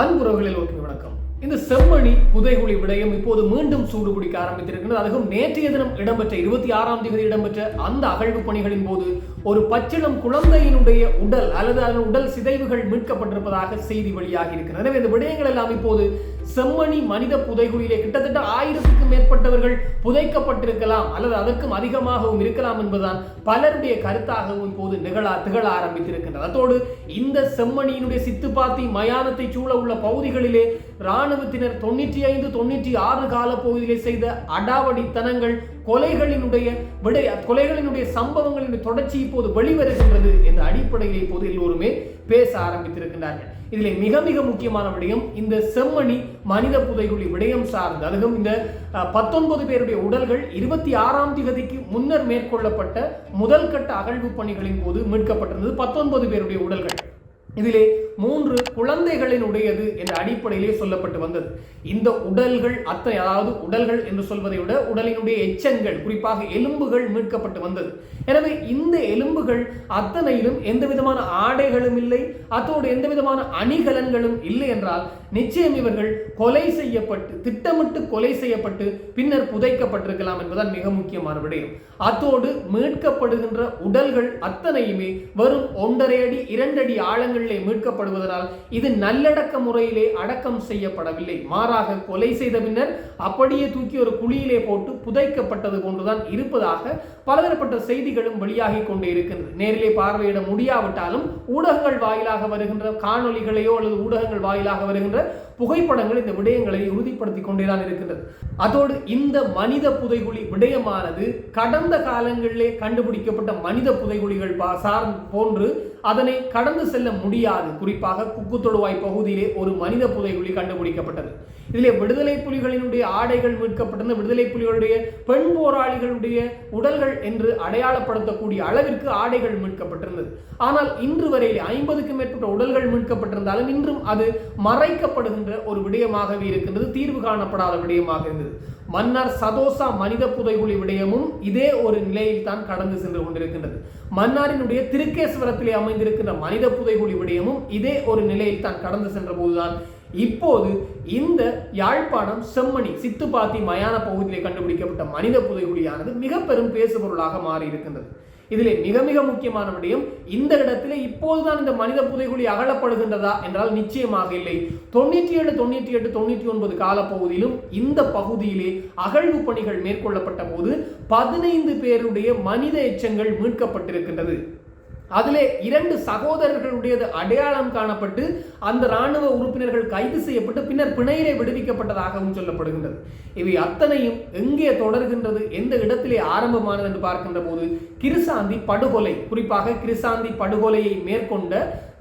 அன்புறவுகளில் ஒரு வணக்கம். இந்த செம்மணி புதைகுழி விடயம் இப்போது மீண்டும் சூடு பிடிக்க ஆரம்பித்திருக்கிறது அதுவும் நேற்றைய தினம் இடம்பெற்ற இருபத்தி ஆறாம் தேதி இடம்பெற்ற அந்த அகழ்வு பணிகளின் போது ஒரு பச்சிளம் குழந்தையினுடைய உடல் அல்லது அதன் உடல் சிதைவுகள் மீட்கப்பட்டிருப்பதாக செய்தி வெளியாகி இருக்கிறது. எனவே இந்த விடயங்கள் எல்லாம் இப்போது செம்மணி மனித புதைகுழியிலே கிட்டத்தட்ட ஆயிரத்துக்கும் மேற்பட்டவர்கள் புதைக்கப்பட்டிருக்கலாம் அல்லது அதற்கும் அதிகமாகவும் இருக்கலாம் என்பதுதான் பலருடைய கருத்தாகவும் இப்போது நிகழ திகழ ஆரம்பித்திருக்கின்றது அதோடு இந்த செம்மணியினுடைய சித்துப்பாத்தி மயானத்தை சூழ உள்ள பகுதிகளிலே இராணுவத்தினர் தொண்ணூற்றி ஐந்து தொண்ணூற்றி ஆறு கால பகுதியிலே செய்த அடாவடித்தனங்கள் கொலைகளினுடைய விடை கொலைகளினுடைய சம்பவங்களினுடைய தொடர்ச்சி இப்போது வெளிவருகின்றது என்ற அடிப்படையில் இப்போது எல்லோருமே பேச ஆரம்பித்திருக்கின்றார்கள். இதில் மிக மிக முக்கியமான விடயம் இந்த செம்மணி மனித புதைகுழி விடயம் சார்ந்து அதுவும் இந்த அஹ், பத்தொன்பது பேருடைய உடல்கள் இருபத்தி ஆறாம் திகதிக்கு முன்னர் மேற்கொள்ளப்பட்ட முதல் கட்ட அகழ்வு பணிகளின் போது மீட்கப்பட்டிருந்தது. பத்தொன்பது பேருடைய உடல்கள். இதிலே மூன்று குழந்தைகளினுடையது என்ற அடிப்படையிலே சொல்லப்பட்டு வந்தது. இந்த உடல்கள் அத்தனை அதாவது உடல்கள் என்று சொல்வதை விட உடலினுடைய எச்சங்கள் குறிப்பாக எலும்புகள் மீட்கப்பட்டு வந்தது. எனவே இந்த எலும்புகள் அத்தனையிலும் எந்த விதமான ஆடைகளும் இல்லை அத்தோடு எந்த விதமான அணிகலன்களும் இல்லை என்றால் நிச்சயம் இவர்கள் கொலை செய்யப்பட்டு திட்டமிட்டு கொலை செய்யப்பட்டு பின்னர் புதைக்கப்பட்டிருக்கலாம் என்பதால் மிக முக்கியமான விடயம். அத்தோடு மீட்கப்படுகின்ற உடல்கள் அத்தனையுமே வெறும் ஒன்றரை அடி இரண்டு அடி ஆழங்களிலே மீட்கப்படுவதனால் இது நல்லடக்க முறையிலே அடக்கம் செய்யப்படவில்லை. மாறாக கொலை செய்த பின்னர் அப்படியே தூக்கி ஒரு குழியிலே போட்டு புதைக்கப்பட்டது போன்றுதான் இருப்பதாக பலதரப்பட்ட செய்திகளும் வெளியாகி கொண்டே இருக்கின்றது. நேரிலே பார்வையிட முடியாவிட்டாலும் ஊடகங்கள் வாயிலாக வருகின்ற காணொளிகளையோ அல்லது ஊடகங்கள் வாயிலாக வருகின்ற புகைப்படங்கள் இந்த விடயங்களை உறுதிப்படுத்தி கொண்டேதான் இருக்கின்றது. அதோடு இந்த மனித புதைகுழி விடயமானது கடந்த காலங்களிலே கண்டுபிடிக்கப்பட்ட மனித புதைகுழிகள் பா- சார் போன்று அதனை கடந்து செல்ல முடியாது. குறிப்பாக குக்குத்தொடுவாய் பகுதியிலே ஒரு மனித புதைகுழி கண்டுபிடிக்கப்பட்டது. இதிலே விடுதலை புலிகளினுடைய ஆடைகள் மீட்கப்பட்டிருந்த விடுதலை புலிகளுடைய பெண் போராளிகளுடைய உடல்கள் என்று அடையாளப்படுத்தக்கூடிய அளவிற்கு ஆடைகள் மீட்கப்பட்டிருந்தது. ஆனால் இன்று வரையிலே ஐம்பதுக்கும் மேற்பட்ட உடல்கள் மீட்கப்பட்டிருந்தாலும் இன்றும் அது மறைக்கப்படுகின்ற ஒரு விடயமாகவே இருக்கின்றது தீர்வு காணப்படாத விடயமாக இருந்தது. மன்னர் சதோசா மனித புதைகுழி விடயமும் இதே ஒரு நிலையில் தான் கடந்து சென்று கொண்டிருக்கின்றது. மன்னாரினுடைய திருக்கேஸ்வரத்திலே அமைந்திருக்கின்ற மனித புதைகுழி விடயமும் இதே ஒரு நிலையில் தான் கடந்து சென்ற போதுதான் இப்போது இந்த யாழ்ப்பாணம் செம்மணி சித்துப்பாத்தி மயான பகுதியிலே கண்டுபிடிக்கப்பட்ட மனித புதைகுழியானது மிக பெரும் பேசுபொருளாக மாறியிருக்கின்றது. இதிலே மிக மிக முக்கியமான விடயம் இந்த இடத்திலே இப்போதுதான் இந்த மனித புதைகுழி அகலப்படுகின்றதா என்றால் நிச்சயமாக இல்லை. தொண்ணூற்றி ஏழு தொண்ணூற்றி எட்டு தொண்ணூற்றி ஒன்பது காலப்பகுதியிலும் இந்த பகுதியிலே அகழ்வு பணிகள் மேற்கொள்ளப்பட்ட போது பதினைந்து பேருடைய மனித எச்சங்கள் மீட்கப்பட்டிருக்கின்றது. அதிலே இரண்டு சகோதரர்களுடையது அடையாளம் காணப்பட்டு அந்த ராணுவ உறுப்பினர்கள் கைது செய்யப்பட்டு பின்னர் பிணையிலே விடுவிக்கப்பட்டதாகவும் சொல்லப்படுகின்றது. இவை அத்தனையும் எங்கே தொடர்கின்றது எந்த இடத்திலே ஆரம்பமானது என்று பார்க்கின்ற போது கிருசாந்தி படுகொலை குறிப்பாக கிருசாந்தி படுகொலையை மேற்கொண்ட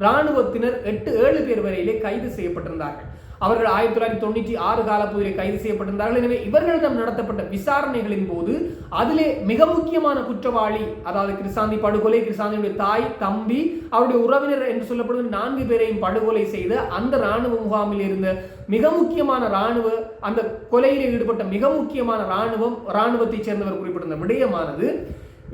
இராணுவத்தினர் எட்டு ஏழு பேர் வரையிலே கைது செய்யப்பட்டிருந்தார்கள். அவர்கள் ஆயிரத்தி தொள்ளாயிரத்தி தொண்ணூற்றி ஆறு காலப்பகுதியில் கைது செய்யப்பட்டிருந்தார்கள். எனவே இவர்களிடம் நடத்தப்பட்ட விசாரணைகளின் போது அதிலே மிக முக்கியமான குற்றவாளி அதாவது கிருசாந்தி படுகொலை கிருசாந்தியுடைய தாய் தம்பி அவருடைய உறவினர் என்று சொல்லப்படும் நான்கு பேரையும் படுகொலை செய்த அந்த இராணுவ முகாமில் இருந்த மிக முக்கியமான ராணுவ அந்த கொலையில் ஈடுபட்ட மிக முக்கியமான ராணுவம் இராணுவத்தைச் சேர்ந்தவர் குறிப்பிட்ட விடயமானது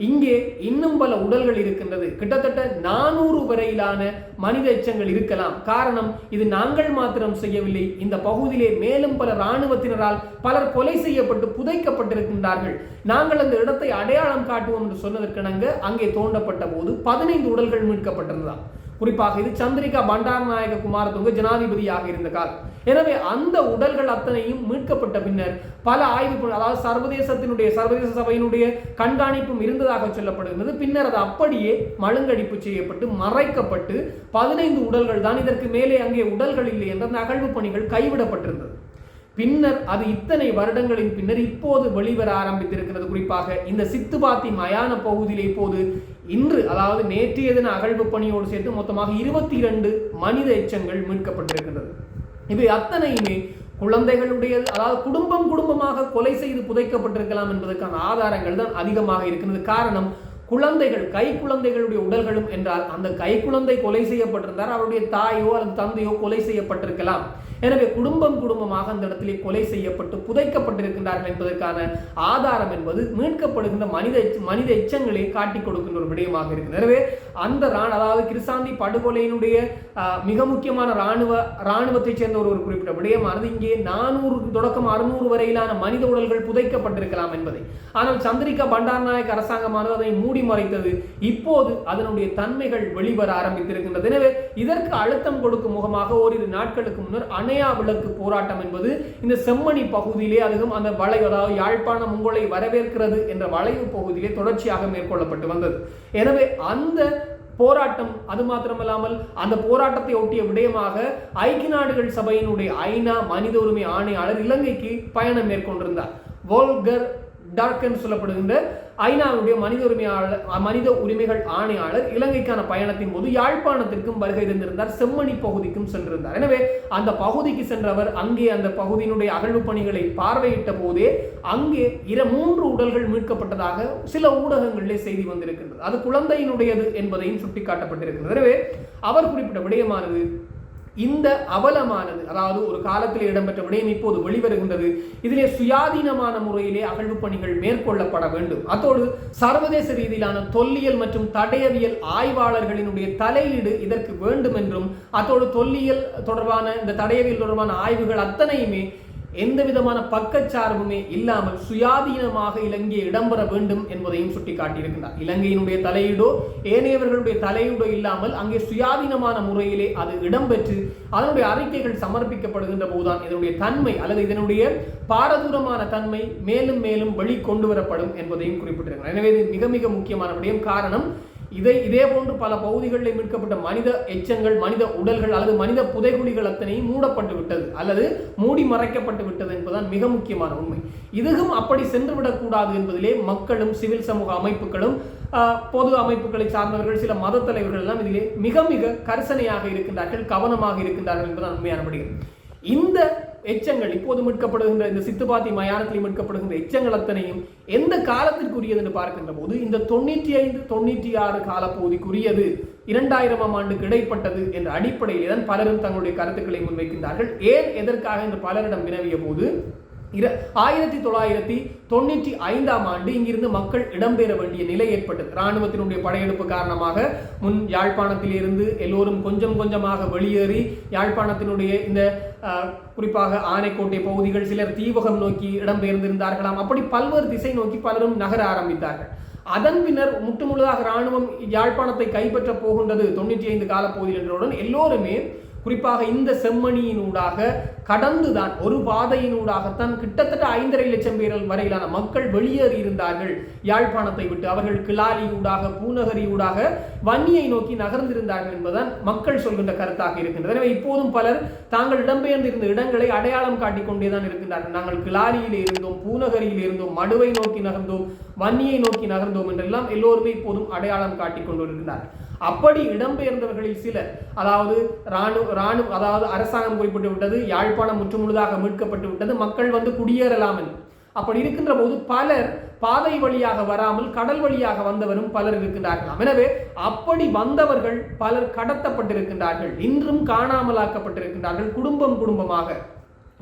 இங்கே இன்னும் பல உடல்கள் இருக்கின்றது. கிட்டத்தட்ட நானூறு வரையிலான மனித எச்சங்கள் இருக்கலாம். காரணம் இது நாங்கள் மாத்திரம் செய்யவில்லை. இந்த பகுதியிலே மேலும் பல இராணுவத்தினரால் பலர் கொலை செய்யப்பட்டு புதைக்கப்பட்டிருக்கின்றார்கள். நாங்கள் அந்த இடத்தை அடையாளம் காட்டுவோம் என்று சொன்னதற்கிணங்க அங்கே தோண்டப்பட்ட போது பதினைந்து உடல்கள் மீட்கப்பட்டிருந்ததாம் குறிப்பாக இது சந்திரிகா பண்டாரநாயக குமாரதுங்க ஜனாதிபதியாக இருந்த காலம். எனவே அந்த உடல்கள் அத்தனையும் மீட்கப்பட்ட பின்னர் பல ஆய்வு அதாவது சர்வதேசத்தினுடைய சர்வதேச சபையினுடைய கண்காணிப்பும் இருந்ததாக சொல்லப்படுகிறது பின்னர் அது அப்படியே மழுங்கடிப்பு செய்யப்பட்டு மறைக்கப்பட்டு பதினைந்து உடல்கள் தான் இதற்கு மேலே அங்கே உடல்கள் இல்லை என்ற அந்த அகழ்வு பணிகள் கைவிடப்பட்டிருந்தது. பின்னர் அது இத்தனை வருடங்களின் பின்னர் இப்போது வெளிவர ஆரம்பித்திருக்கிறது. குறிப்பாக இந்த சித்துபாத்தி மயான பகுதியிலே இப்போது இன்று அதாவது நேற்றைய தின அகழ்வு பணியோடு சேர்த்து மொத்தமாக இருபத்தி இரண்டு மனித எச்சங்கள் மீட்கப்பட்டிருக்கின்றது. இவை அத்தனையுமே குழந்தைகளுடையது அதாவது குடும்பம் குடும்பமாக கொலை செய்து புதைக்கப்பட்டிருக்கலாம் என்பதற்கான ஆதாரங்கள் தான் அதிகமாக இருக்கிறது. காரணம் குழந்தைகள் கை குழந்தைகளுடைய உடல்களும் என்றால் அந்த கை குழந்தை கொலை செய்யப்பட்டிருந்தார் அவருடைய தாயோ அல்லது தந்தையோ கொலை செய்யப்பட்டிருக்கலாம். எனவே குடும்பம் குடும்பமாக அந்த இடத்திலே கொலை செய்யப்பட்டு புதைக்கப்பட்டிருக்கின்றார்கள் என்பதற்கான ஆதாரம் என்பது மீட்கப்படுகின்ற மனித எச்ச- மனித எச்சங்களை காட்டிக் கொடுக்கின்ற ஒரு விடயமாக இருக்கிறது எனவே அந்த ரா- அதாவது கிருசாந்தி படுகொலையினுடைய மிக முக்கியமான ராணுவ ராணுவத்தைச் சேர்ந்த ஒரு ஒரு குறிப்பிட்ட விடயமானது இங்கே நானூறு தொடக்கம் அறுநூறு வரையிலான மனித உடல்கள் புதைக்கப்பட்டிருக்கலாம் என்பதை. ஆனால் சந்திரிகா பண்டாரநாயக் அரசாங்கமானது அதை மூடி மறைத்தது. இப்போது அதனுடைய தன்மைகள் வெளிவர ஆரம்பித்திருக்கின்றது. எனவே இதற்கு அழுத்தம் கொடுக்கும் முகமாக ஓரிரு நாட்களுக்கு முன்னர் அன்னையா விளக்கு போராட்டம் என்பது இந்த செம்மணி பகுதியிலே அதுவும் அந்த வளைவு அதாவது யாழ்ப்பாண முங்கோலை வரவேற்கிறது என்ற வளைவு பகுதியிலே தொடர்ச்சியாக மேற்கொள்ளப்பட்டு வந்தது. எனவே அந்த போராட்டம் அது மாத்திரமல்லாமல் அந்த போராட்டத்தை ஒட்டிய விடயமாக ஐக்கிய நாடுகள் சபையினுடைய ஐநா மனித உரிமை ஆணையாளர் இலங்கைக்கு பயணம் மேற்கொண்டிருந்தார். வோல்கர் டார்க்கன் சொல்லப்படுகின்ற ஐநாவுடைய மனித உரிமையாளர் மனித உரிமைகள் ஆணையாளர் இலங்கைக்கான பயணத்தின் போது யாழ்ப்பாணத்திற்கும் வருகை தந்திருந்தார். செம்மணி பகுதிக்கும் சென்றிருந்தார். எனவே அந்த பகுதிக்கு சென்றவர் அங்கே அந்த பகுதியினுடைய அகழ்வு பணிகளை பார்வையிட்ட போதே அங்கே இர மூன்று உடல்கள் மீட்கப்பட்டதாக சில ஊடகங்களிலே செய்தி வந்திருக்கின்றது. அது குழந்தையினுடையது என்பதையும் சுட்டிக்காட்டப்பட்டிருக்கிறது எனவே அவர் குறிப்பிட்ட விடயமானது இந்த அவலமானது அதாவது ஒரு காலத்தில் இடம்பெற்ற விடயம் இப்போது வெளிவருகின்றது. இதிலே சுயாதீனமான முறையிலே அகழ்வு பணிகள் மேற்கொள்ளப்பட வேண்டும். அத்தோடு சர்வதேச ரீதியிலான தொல்லியல் மற்றும் தடயவியல் ஆய்வாளர்களினுடைய தலையீடு இதற்கு வேண்டும் என்றும் அத்தோடு தொல்லியல் தொடர்பான இந்த தடயவியல் தொடர்பான ஆய்வுகள் அத்தனையுமே எந்த விதமான பக்கச்சார்புமே இல்லாமல் சுயாதீனமாக இலங்கையை இடம்பெற வேண்டும் என்பதையும் சுட்டிக்காட்டியிருக்கிறார் இலங்கையினுடைய தலையீடோ ஏனையவர்களுடைய தலையீடோ இல்லாமல் அங்கே சுயாதீனமான முறையிலே அது இடம்பெற்று அதனுடைய அறிக்கைகள் சமர்ப்பிக்கப்படுகின்ற போதுதான் இதனுடைய தன்மை அல்லது இதனுடைய பாரதூரமான தன்மை மேலும் மேலும் வெளிக்கொண்டு வரப்படும் என்பதையும் குறிப்பிட்டிருக்கிறார். எனவே இது மிக மிக முக்கியமான விடயம். காரணம் இதை இதே போன்று பல பகுதிகளில் மீட்கப்பட்ட மனித எச்சங்கள் மனித உடல்கள் அல்லது மனித புதைகுழிகள் அத்தனையும் மூடப்பட்டு விட்டது அல்லது மூடி மறைக்கப்பட்டு விட்டது என்பதுதான் மிக முக்கியமான உண்மை. இதுவும் அப்படி சென்றுவிடக்கூடாது என்பதிலே மக்களும் சிவில் சமூக அமைப்புகளும் பொது அமைப்புகளை சார்ந்தவர்கள் சில மத தலைவர்கள் எல்லாம் இதிலே மிக மிக கரிசனையாக இருக்கின்றார்கள் கவனமாக இருக்கின்றார்கள் என்பதுதான் உண்மையான இந்த எச்சங்கள் இப்போது மீட்கப்படுகின்ற இந்த சித்துபாத்தி மயானத்தில் மீட்கப்படுகின்ற எச்சங்கள் அத்தனையும் எந்த காலத்திற்குரியது என்று பார்க்கின்ற போது இந்த தொண்ணூற்றி ஐந்து தொண்ணூற்றி ஆறு காலப்பகுதிக்குரியது இரண்டாயிரமாம் ஆண்டுக்கு இடைப்பட்டது என்ற அடிப்படையில் தான் பலரும் தங்களுடைய கருத்துக்களை முன்வைக்கின்றார்கள். ஏன் எதற்காக என்று பலரிடம் வினவிய போது இர ஆயிரத்தி தொள்ளாயிரத்தி தொண்ணூற்றி ஐந்தாம் ஆண்டு இங்கிருந்து மக்கள் இடம்பெற வேண்டிய நிலை ஏற்பட்டது. இராணுவத்தினுடைய படையெடுப்பு காரணமாக முன் யாழ்ப்பாணத்திலிருந்து எல்லோரும் கொஞ்சம் கொஞ்சமாக வெளியேறி யாழ்ப்பாணத்தினுடைய இந்த குறிப்பாக ஆனைக்கோட்டை பகுதிகள் சிலர் தீவகம் நோக்கி இடம்பெயர்ந்திருந்தார்களாம். அப்படி பல்வேறு திசை நோக்கி பலரும் நகர ஆரம்பித்தார்கள். அதன் பின்னர் முற்றுமுழுதாக இராணுவம் யாழ்ப்பாணத்தை கைப்பற்ற போகின்றது தொண்ணூற்றி ஐந்து காலப்பகுதியில் என்றவுடன் எல்லோருமே குறிப்பாக இந்த செம்மணியினூடாக கடந்துதான் ஒரு பாதையினூடாகத்தான் கிட்டத்தட்ட ஐந்தரை லட்சம் பேர் வரையிலான மக்கள் வெளியேறி இருந்தார்கள். யாழ்ப்பாணத்தை விட்டு அவர்கள் கிளாலியூடாக பூநகரியூடாக வன்னியை நோக்கி நகர்ந்திருந்தார்கள் என்பதுதான் மக்கள் சொல்கின்ற கருத்தாக இருக்கின்றது. எனவே இப்போதும் பலர் தாங்கள் இடம்பெயர்ந்திருந்த இடங்களை அடையாளம் காட்டிக் கொண்டேதான் இருக்கின்றார்கள். நாங்கள் கிளாலியில் இருந்தோம் பூநகரியில் இருந்தோம் மடுவை நோக்கி நகர்ந்தோம் வன்னியை நோக்கி நகர்ந்தோம் என்றெல்லாம் எல்லோருமே இப்போதும் அடையாளம் காட்டிக் கொண்டிருக்கிறார்கள் அப்படி இடம்பெயர்ந்தவர்களில் சிலர் அதாவது ராணுவ ராணுவ அதாவது அரசாங்கம் குறிப்பிட்டு விட்டது யாழ்ப்பாணம் முற்றுமுழுதாக மீட்கப்பட்டு விட்டது மக்கள் வந்து குடியேறலாம் அப்படி இருக்கின்ற போது பலர் பாதை வழியாக வராமல் கடல் வழியாக வந்தவரும் பலர் இருக்கின்றார்களாம். எனவே அப்படி வந்தவர்கள் பலர் கடத்தப்பட்டிருக்கின்றார்கள் இன்றும் காணாமலாக்கப்பட்டிருக்கின்றார்கள் குடும்பம் குடும்பமாக.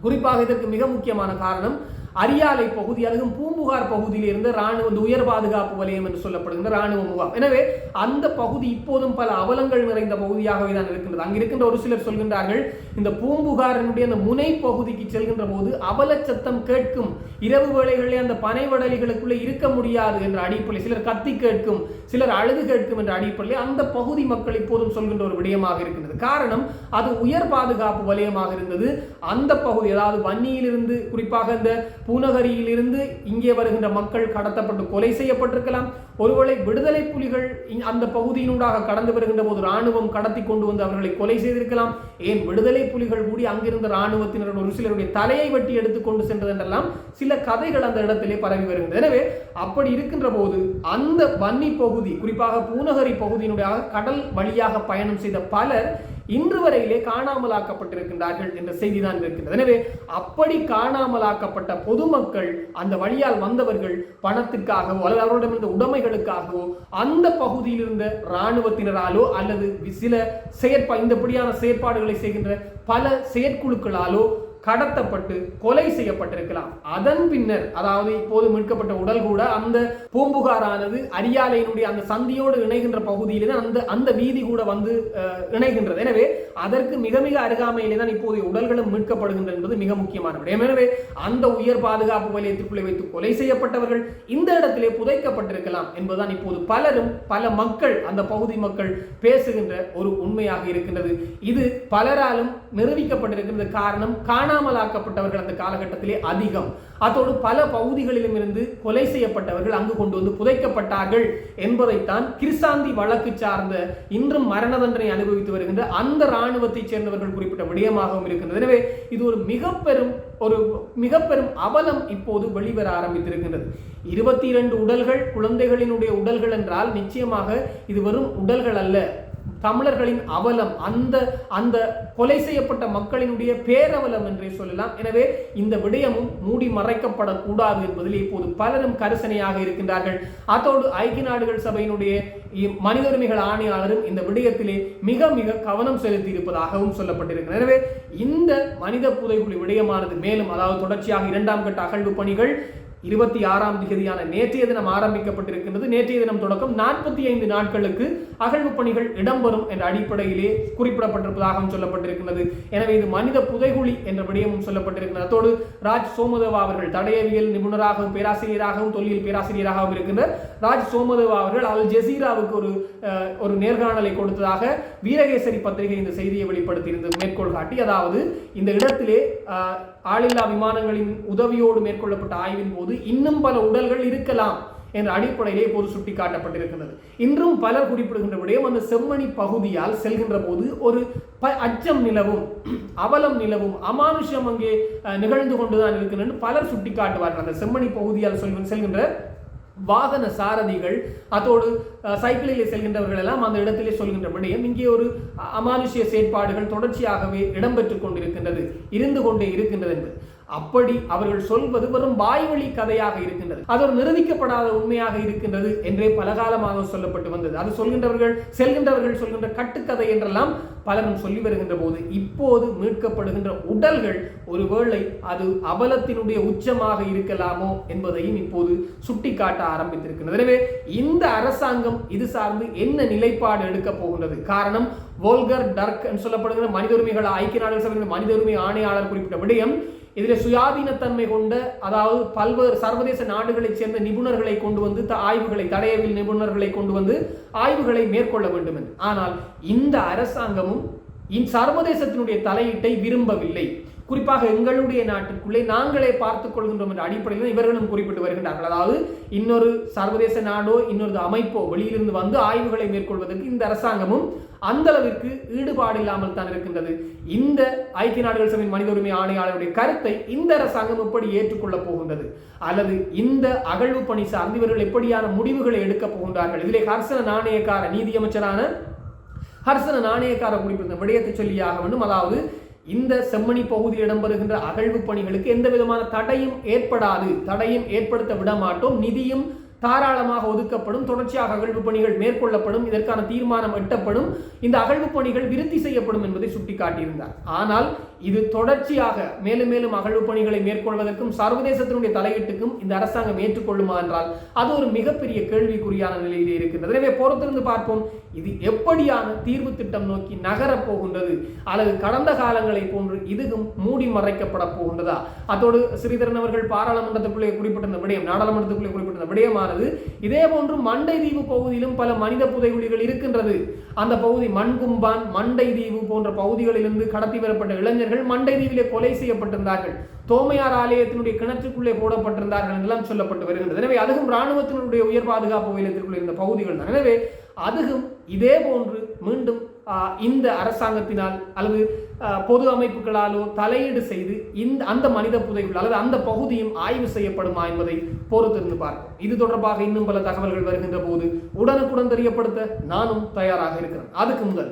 குறிப்பாக இதற்கு மிக முக்கியமான காரணம் அரியாலை பகுதி அதுவும் பூம்புகார் பகுதியிலிருந்து ராணுவ இந்த உயர் பாதுகாப்பு வலயம் என்று சொல்லப்படுகின்ற ராணுவ முகாம். எனவே அந்த பகுதி இப்போதும் பல அவலங்கள் நிறைந்த பகுதியாகவே தான் இருக்கின்றது. அங்கு இருக்கின்ற ஒரு சிலர் சொல்கின்றார்கள் இந்த பூம்புகாரினுடைய அந்த முனை பகுதிக்கு செல்கின்ற போது அவல சத்தம் கேட்கும். இரவு வேளைகளிலே அந்த பனைவடலிகளுக்குள்ளே இருக்க முடியாது என்ற அடிப்படையில் சிலர் கத்தி கேட்கும் சிலர் அழுது கேட்கும் என்ற அடிப்படையில் அந்த பகுதி மக்கள் இப்போதும் சொல்கின்ற ஒரு விடயமாக இருக்கின்றது. காரணம் அது உயர் பாதுகாப்பு வலயமாக இருந்தது. அந்த பகுதி அதாவது வன்னியிலிருந்து குறிப்பாக இந்த பூநகரியிலிருந்து இங்கே வருகின்ற மக்கள் கடத்தப்பட்டு கொலை செய்யப்பட்டிருக்கலாம். ஒருவேளை விடுதலை புலிகள் அந்த பகுதியினூடாக கடந்து வருகின்ற போது ராணுவம் கடத்தி கொண்டு வந்து அவர்களை கொலை செய்திருக்கலாம். ஏன் விடுதலை புலிகள் கூடி அங்கிருந்த ராணுவத்தினர் ஒரு சிலருடைய தலையை வெட்டி எடுத்துக்கொண்டு சென்றது என்றெல்லாம் சில கதைகள் அந்த இடத்திலே பரவி வருகின்றன. எனவே அப்படி இருக்கின்ற போது அந்த வன்னி பகுதி குறிப்பாக பூநகரி பகுதியினுடைய கடல் வழியாக பயணம் செய்த பலர் இன்று வரையிலே காணாமலாக்கப்பட்டிருக்கின்றார்கள் என்ற செய்தி தான் இருக்கின்றது. எனவே அப்படி காணாமலாக்கப்பட்ட பொதுமக்கள் அந்த வழியால் வந்தவர்கள் பணத்துக்காகவோ அல்லது அவர்களிடமிருந்த உடைமைகளுக்காகவோ அந்த பகுதியில் இருந்த இராணுவத்தினராலோ அல்லது சில செயற்பா இந்தபடியான செயற்பாடுகளை செய்கின்ற பல செயற்குழுக்களாலோ கடத்தப்பட்டு கொலை செய்யப்பட்டிருக்கலாம். அதன் பின்னர் அதாவது இப்போது மீட்கப்பட்ட உடல் கூட அந்த பூம்புகாரானது அரியாலையினுடைய அந்த சந்தியோடு இணைகின்ற பகுதியிலே தான் அந்த அந்த வீதி கூட வந்து இணைகின்றது. எனவே அதற்கு மிக மிக அருகாமையிலே தான் இப்போதைய உடல்களும் மீட்கப்படுகின்றன என்பது மிக முக்கியமான விடயம் எனவே அந்த உயர் பாதுகாப்பு வலயத்திற்குள்ளே வைத்து கொலை செய்யப்பட்டவர்கள் இந்த இடத்திலே புதைக்கப்பட்டிருக்கலாம் என்பதுதான் இப்போது பலரும் பல மக்கள் அந்த பகுதி மக்கள் பேசுகின்ற ஒரு உண்மையாக இருக்கின்றது. இது பலராலும் நிரூபிக்கப்பட்டிருக்கின்ற காரணம் காணாமலாக்கப்பட்டவர்கள் அந்த காலகட்டத்திலே அதிகம். அதோடு பல பகுதிகளிலும் இருந்து கொலை செய்யப்பட்டவர்கள் அங்கு கொண்டு வந்து புதைக்கப்பட்டார்கள் என்பதைத்தான் கிருசாந்தி வழக்கு சார்ந்த இன்றும் மரண தண்டனை அனுபவித்து வருகின்ற அந்த இராணுவத்தைச் சேர்ந்தவர்கள் குறிப்பிட்ட விடயமாகவும் இருக்கின்றது. எனவே இது ஒரு மிக பெரும் ஒரு மிக பெரும் அவலம் இப்போது வெளிவர ஆரம்பித்திருக்கின்றது. இருபத்தி இரண்டு உடல்கள் குழந்தைகளினுடைய உடல்கள் என்றால் நிச்சயமாக இது வெறும் உடல்கள் அல்ல. தமிழர்களின் அவலம் அந்த அந்த கொலை செய்யப்பட்ட மக்களினுடைய பேரவலம் என்றே சொல்லலாம். எனவே இந்த விடயமும் மூடி மறைக்கப்படக்கூடாது என்பதில் இப்போது பலரும் கரிசனையாக இருக்கின்றார்கள். அதோடு ஐக்கிய நாடுகள் சபையினுடைய இ- மனித உரிமைகள் ஆணையாளரும் இந்த விடயத்திலே மிக மிக கவனம் செலுத்தி இருப்பதாகவும் சொல்லப்பட்டிருக்கிறது. எனவே இந்த மனித புதைகுழி விடயமானது மேலும் அதாவது தொடர்ச்சியாக இரண்டாம் கட்ட அகழ்வு பணிகள் இருபத்தி ஆறாம் தேதியான நேற்றைய தினம் ஆரம்பிக்கப்பட்டிருக்கின்றது. நேற்றைய தினம் தொடக்கம் நாற்பத்தி ஐந்து நாட்களுக்கு அகழ்வு பணிகள் இடம்பெறும் என்ற அடிப்படையிலே குறிப்பிடப்பட்டிருப்பதாகவும் சொல்லப்பட்டிருக்கின்றது. எனவே இது மனித புதைகுழி என்ற விடயமும் சொல்லப்பட்டிருக்கிறது அத்தோடு ராஜ் சோமதேவா அவர்கள் தடயவியல் நிபுணராகவும் பேராசிரியராகவும் தொல்லியல் பேராசிரியராகவும் இருக்கின்ற ராஜ் சோமதேவா அவர்கள் அல் ஜெசீராவுக்கு ஒரு ஒரு நேர்காணலை கொடுத்ததாக வீரகேசரி பத்திரிகை இந்த செய்தியை வெளிப்படுத்தியிருந்தது. மேற்கோள் காட்டி அதாவது இந்த இடத்திலே ஆளில்லா விமானங்களின் உதவியோடு மேற்கொள்ளப்பட்ட ஆய்வின் போது இன்னும் பல உடல்கள் இருக்கலாம் என்ற அடிப்படையிலே இப்போது சுட்டிக்காட்டப்பட்டிருக்கிறது இன்றும் பலர் குறிப்பிடுகின்ற விடயம் அந்த செம்மணி பகுதியால் செல்கின்ற போது ஒரு ப அச்சம் நிலவும் அவலம் நிலவும் அமானுஷம் அங்கே நிகழ்ந்து கொண்டுதான் இருக்கின்றன பலர் சுட்டிக்காட்டுவார்கள். அந்த செம்மணி பகுதியால் செல்கின்ற வாகன சாரதிகள் அதோடு அஹ், சைக்கிளிலே செல்கின்றவர்கள் எல்லாம் அந்த இடத்திலே சொல்கின்ற விடயம் இங்கே ஒரு அமானுஷ்ய செயற்பாடுகள் தொடர்ச்சியாகவே இடம்பெற்றுக் கொண்டிருக்கின்றது இருந்து கொண்டே இருக்கின்றது என்பது அப்படி அவர்கள் சொல்வது வெறும் வாய்வழி கதையாக இருக்கின்றது. அது ஒரு நிரூபிக்கப்படாத உண்மையாக இருக்கின்றது என்றே பலகாலமாக சொல்லப்பட்டு வந்தது. அது சொல்கின்றவர்கள் செல்கின்றவர்கள் சொல்கின்ற கட்டுக்கதை என்றெல்லாம் பலரும் சொல்லி வருகின்ற போது இப்போது மீட்கப்படுகின்ற உடல்கள் ஒருவேளை அது அவலத்தினுடைய உச்சமாக இருக்கலாமோ என்பதையும் இப்போது சுட்டிக்காட்ட ஆரம்பித்திருக்கிறது எனவே இந்த அரசாங்கம் இது சார்ந்து என்ன நிலைப்பாடு எடுக்க போகின்றது? காரணம் வோல்கர் டர்க் என்று சொல்லப்படுகிற மனித உரிமைகள் ஐக்கிய நாடுகள் சபையின் மனித உரிமை ஆணையாளர் குறிப்பிட்ட விடயம் இதில் சுயாதீனத்தன்மை கொண்ட அதாவது பல்வேறு சர்வதேச நாடுகளைச் சேர்ந்த நிபுணர்களை கொண்டு வந்து ஆய்வுகளை தடயவில் நிபுணர்களை கொண்டு வந்து ஆய்வுகளை மேற்கொள்ள வேண்டும் என்று ஆனால் இந்த அரசாங்கமும் இன் சர்வதேசத்தினுடைய தலையீட்டை விரும்பவில்லை. குறிப்பாக எங்களுடைய நாட்டிற்குள்ளே நாங்களே பார்த்துக் கொள்கின்றோம் என்ற அடிப்படையில் இவர்களும் குறிப்பிட்டு வருகின்றார்கள். அதாவது இன்னொரு சர்வதேச நாடோ இன்னொரு அமைப்போ வெளியிலிருந்து வந்து ஆய்வுகளை மேற்கொள்வதற்கு இந்த அரசாங்கமும் அந்த அளவிற்கு ஈடுபாடு இல்லாமல் தான் இருக்கின்றது. இந்த ஐக்கிய நாடுகள் சபையின் மனித உரிமை ஆணையாளருடைய கருத்தை இந்த அரசாங்கம் எப்படி ஏற்றுக்கொள்ளப் போகின்றது? அல்லது இந்த அகழ்வு பணி சார்ந்து இவர்கள் எப்படியான முடிவுகளை எடுக்கப் போகின்றார்கள்? இதிலே ஹர்சன நாணயக்கார நீதியமைச்சரான ஹர்சன நாணயக்கார குறிப்பிட்ட விடயத்தை சொல்லியாக வேண்டும். அதாவது இந்த செம்மணி பகுதியில் இடம்பெறுகின்ற அகழ்வு பணிகளுக்கு எந்த விதமான தடையும் ஏற்படாது. தடையும் ஏற்படுத்த விட மாட்டோம். நிதியும் தாராளமாக ஒதுக்கப்படும். தொடர்ச்சியாக அகழ்வு பணிகள் மேற்கொள்ளப்படும். இதற்கான தீர்மானம் எட்டப்படும். இந்த அகழ்வு பணிகள் விருத்தி செய்யப்படும் என்பதை சுட்டிக்காட்டியிருந்தார். ஆனால் இது தொடர்ச்சியாக மேலும் மேலும் அகழ்வு பணிகளை மேற்கொள்வதற்கும் சர்வதேசத்தினுடைய தலையீட்டுக்கும் இந்த அரசாங்கம் ஏற்றுக்கொள்ளுமா என்றால் அது ஒரு மிகப்பெரிய கேள்விக்குறியான நிலையிலே இருக்கின்றது. எனவே பொறுத்திருந்து பார்ப்போம். இது எப்படியான தீர்வு திட்டம் நோக்கி நகரப் போகின்றது? அல்லது கடந்த காலங்களை போன்று இதுவும் மூடி மறைக்கப்பட போகின்றதா? அதோடு ஸ்ரீதரன் அவர்கள் பாராளுமன்றத்துக்குள்ளே குறிப்பிட்டிருந்த விடயம் நாடாளுமன்றத்துக்குள்ளே குறிப்பிட்டிருந்த விடயமானது இதே போன்று மண்டை தீவு பகுதியிலும் பல மனித புதைகுழிகள் இருக்கின்றது. அந்த பகுதி மண்கும்பான் மண்டை தீவு போன்ற பகுதிகளிலிருந்து கடத்தி வரப்பட்ட இளைஞர்கள் மண்டை தீவிலே கொலை செய்யப்பட்டிருந்தார்கள். தோமையார் ஆலயத்தினுடைய கிணற்றுக்குள்ளே போடப்பட்டிருந்தார்கள் என்றெல்லாம் சொல்லப்பட்டு வருகின்றது. எனவே அதுவும் இராணுவத்தினுடைய உயர் பாதுகாப்பு வயலத்திற்குள்ளே இருந்த பகுதிகள் தான். எனவே அதுவும் இதே போன்று மீண்டும் இந்த அரசாங்கத்தினால் அல்லது பொது அமைப்புகளாலோ தலையீடு செய்து இந்த அந்த மனித புதைகள் அல்லது அந்த பகுதியும் ஆய்வு செய்யப்படுமா என்பதை பொறுத்திருந்து பார்ப்போம். இது தொடர்பாக இன்னும் பல தகவல்கள் வருகின்ற போது உடனுக்குடன் தெரியப்படுத்த நானும் தயாராக இருக்கிறேன். அதுக்கு முதல்